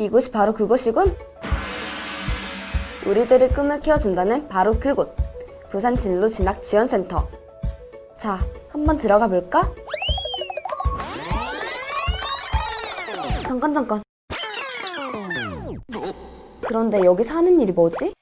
이곳이 바로 그곳이군. 우리들의 꿈을 키워준다는 바로 그곳. 부산 진로 진학 지원센터. 자, 한번 들어가 볼까? 잠깐 잠깐. 그런데 여기 사는 일이 뭐지?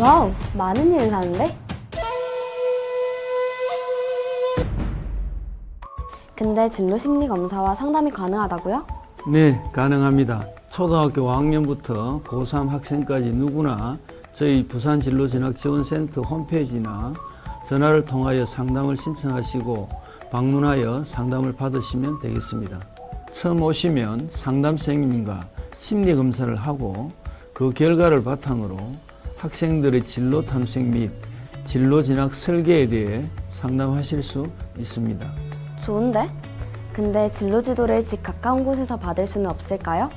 와우, 많은 일을 하는데? 근데 진로 심리 검사와 상담이 가능하다고요? 네, 가능합니다. 초등학교 5학년부터 고3 학생까지 누구나 저희 부산 진로 진학 지원센터 홈페이지나 전화를 통하여 상담을 신청하시고 방문하여 상담을 받으시면 되겠습니다. 처음 오시면 상담생님과 심리 검사를 하고 그 결과를 바탕으로 학생들의 진로 탐색 및 진로 진학 설계에 대해 상담하실 수 있습니다. 좋은데? 근데 진로 지도를 집 가까운 곳에서 받을 수는 없을까요?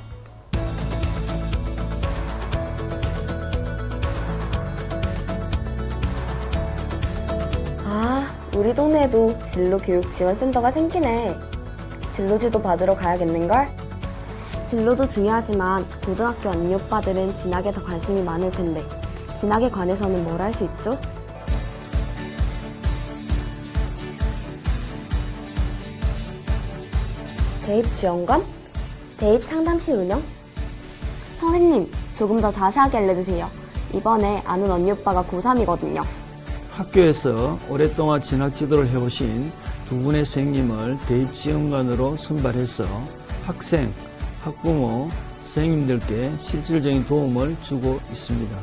아, 우리 동네에도 진로 교육 지원센터가 생기네. 진로 지도 받으러 가야겠는걸? 진로도 중요하지만 고등학교 언니 오빠들은 진학에 더 관심이 많을 텐데 진학에 관해서는 뭘 할 수 있죠? 대입 지원관? 대입 상담실 운영? 선생님, 조금 더 자세하게 알려주세요. 이번에 아는 언니 오빠가 고3이거든요. 학교에서 오랫동안 진학 지도를 해오신 두 분의 선생님을 대입 지원관으로 선발해서 학생, 학부모, 선생님들께 실질적인 도움을 주고 있습니다.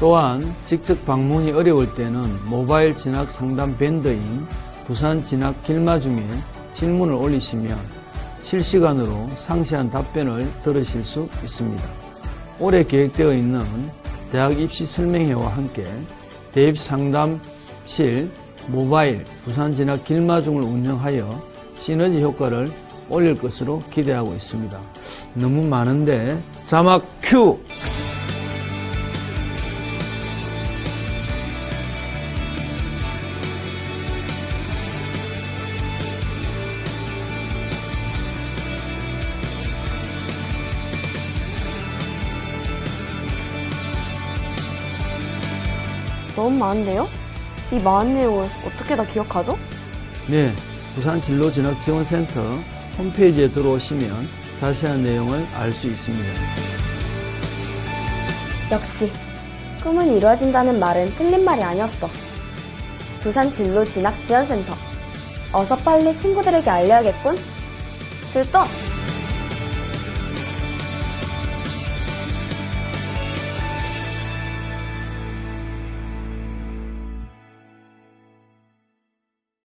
또한 직접 방문이 어려울 때는 모바일 진학 상담 밴드인 부산 진학 길마 중에 질문을 올리시면 실시간으로 상세한 답변을 들으실 수 있습니다. 올해 계획되어 있는 대학 입시 설명회와 함께 대입 상담실 모바일 부산 진학 길마중을 운영하여 시너지 효과를 올릴 것으로 기대하고 있습니다. 너무 많은데 자막 큐! 너무 많은데요? 이 많은 내용을 어떻게 다 기억하죠? 네, 부산 진로 진학 지원센터 홈페이지에 들어오시면 자세한 내용을 알 수 있습니다. 역시 꿈은 이루어진다는 말은 틀린 말이 아니었어. 부산 진로 진학 지원센터. 어서 빨리 친구들에게 알려야겠군. 출동!